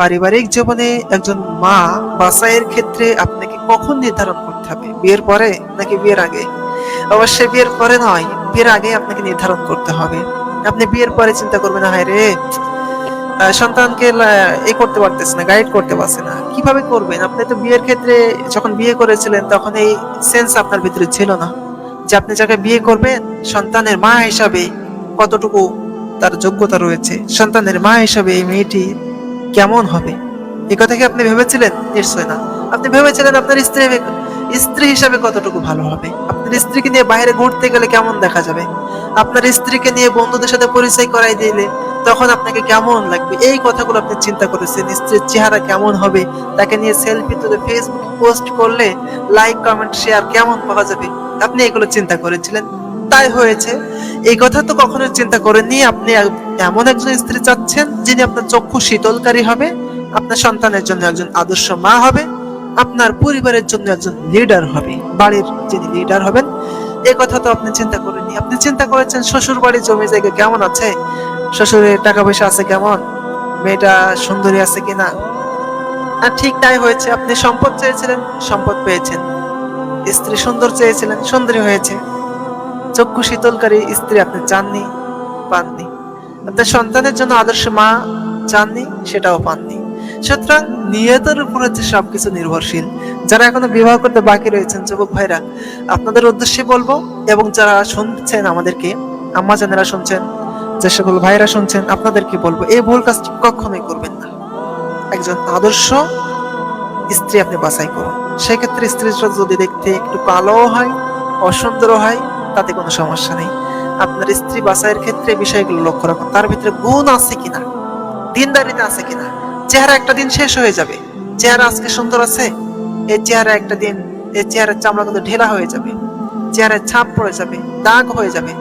পারিবারিক জীবনে একজন মা বাছাইয়ের ক্ষেত্রে আপনাকে কখন নির্ধারণ করতে হবে? বিয়ের পরে নাকি বিয়ের আগে? অবশ্যই বিয়ের পরে নয়, বিয়ের আগে আপনাকে নির্ধারণ করতে হবে। আপনি বিয়ের পরে চিন্তা করবেন হায় রে সন্তানকে এ করতে পারতেছে না গাইড করতে পারছে না। কীভাবে করবেন? আপনি তো বিয়ের ক্ষেত্রে যখন বিয়ে করেছিলেন, তখন এই সেন্স আপনার ভিতরে ছিল না। যে আপনি যাকে বিয়ে করবেন, সন্তানের মা হিসাবে কতটুকু তার যোগ্যতা রয়েছে? সন্তানের মা হিসাবে এই মেয়েটি কেমন হবে? এই কথা কি আপনি ভেবেছিলেন? নিশ্চয় না। আপনি ভেবেছিলেন আপনার স্ত্রী স্ত্রী হিসাবে কতটুকু ভালো হবে? আপনার স্ত্রীকে নিয়ে বাইরে ঘুরতে গেলে কেমন দেখা যাবে? আপনার স্ত্রীকে নিয়ে বন্ধুদের সাথে পরিচয় করাই দিলে তখন আপনাকে কেমন লাগবে? এই কথাগুলো আপনি চিন্তা করেছেন। স্ত্রীর চেহারা কেমন হবে? তাকে নিয়ে সেলফি তুলে ফেসবুকে পোস্ট করলে লাইক কমেন্ট শেয়ার কেমন পাওয়া যাবে? আপনি এগুলো চিন্তা করেছিলেন? তাই হয়েছে। এই কথা তো কখনো চিন্তা করেননি আপনি। এমন একজন স্ত্রী চাচ্ছেন যিনি আপনার চক্ষু শীতলকারী হবে, আপনার সন্তানের জন্য একজন আদর্শ মা হবে, আপনার পরিবারের জন্য একজন লিডার হবে, বাড়ির যিনি লিডার হবেন। এই কথা তো আপনি চিন্তা করেননি। আপনি চিন্তা করেছেন শ্বশুর বাড়ির জমি জায়গা কেমন আছে? শ্বশুরের টাকা পয়সা আছে কেমন? মেয়েটা সুন্দরী আছে কিনা? আর ঠিক তাই হয়েছে, আপনি সম্পদ চেয়েছিলেন, সম্পদ পেয়েছেন। স্ত্রী সুন্দর চেয়েছিলেন, সুন্দরী হয়েছে। চক্ষু শীতলকারী স্ত্রী আপনি চাননি, পাননি। আপনার সন্তানের জন্য আদর্শ মা চাননি, সেটাও পাননি। সুতরাং নিয়তের উপর হচ্ছে সবকিছু নির্ভরশীল। যারা এখনও বিবাহ করতে বাকি রয়েছেন, যুবক ভাইরা, আপনাদের উদ্দেশ্যে বলব, এবং যারা শুনছেন আমাদেরকে, আম্মা জানেরা শুনছেন, যে সকল ভাইরা শুনছেন, আপনাদেরকে বলব, এই ভুল কাজটি কখনোই করবেন না। একজন আদর্শ স্ত্রী আপনি বাছাই করুন। সেক্ষেত্রে স্ত্রী যদি দেখতে একটু কালো হয় অসুন্দর হয়, তাতে কোনো সমস্যা নেই। আপনার স্ত্রী বাছাইয়ের ক্ষেত্রে বিষয়গুলো লক্ষ্য রাখুন। তার ভিতরে গুণ আছে কিনা? দিনদারিতে আছে কিনা? চেহারা একটা দিন শেষ হয়ে যাবে। চেহারা আজকে সুন্দর আছে? এই চেহারা একটা দিন এই চেহারার চামড়া কিন্তু ঢেলা হয়ে যাবে। চেহারায় ছাপ পড়ে যাবে, দাগ হয়ে যাবে।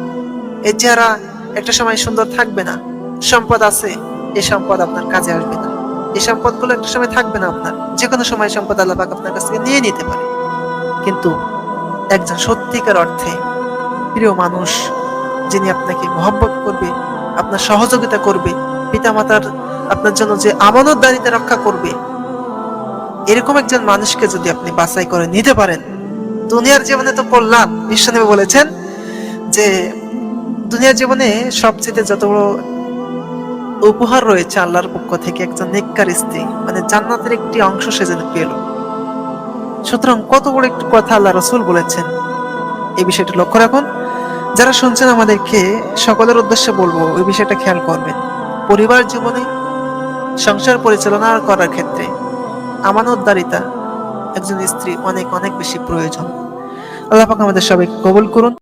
এই চেহারা একটা সময় সুন্দর থাকবে না। সম্পদ আছে এই সম্পদ আপনার কাজে আসবে না। এই সম্পদগুলো একটা সময় থাকবে না আপনার। যে কোনো সময় সম্পদ আল্লাহ আপনার কাছ থেকে নিয়ে নিতে পারে। কিন্তু একজন সত্যিকার অর্থে প্রিয় মানুষ যিনি আপনাকে মহব্বত করবে, আপনার সহযোগিতা করবে, পিতামাতার, আপনার জন্য যে আমানতদারিতা রক্ষা করবে, এরকম একজন মানুষকে যদি আপনি বাছাই করে নিতে পারেন, দুনিয়ার জীবনে তো কল্যাণ বিশ্বদেব বলেছেন যে দুনিয়ার জীবনে সবচেয়ে যত বড় উপহার রয়েছে আল্লাহর পক্ষ থেকে একজন নেককার স্ত্রী মানে জান্নাতের একটি অংশ সে যেন পেল। সুতরাং কত বড় একটি কথা আল্লাহ রসুল বলেছেন, এই বিষয়টা লক্ষ্য রাখুন। যারা শুনছেন আমাদেরকে, সকলের উদ্দেশ্যে বলব, ওই বিষয়টা খেয়াল করবেন। পরিবার জীবনে সংসার পরিচালনা করার ক্ষেত্রে আমানতদারিতা একজন স্ত্রী অনেক অনেক বেশি প্রয়োজন। আল্লাহ পাক আমাদের সবাই কবুল করুন।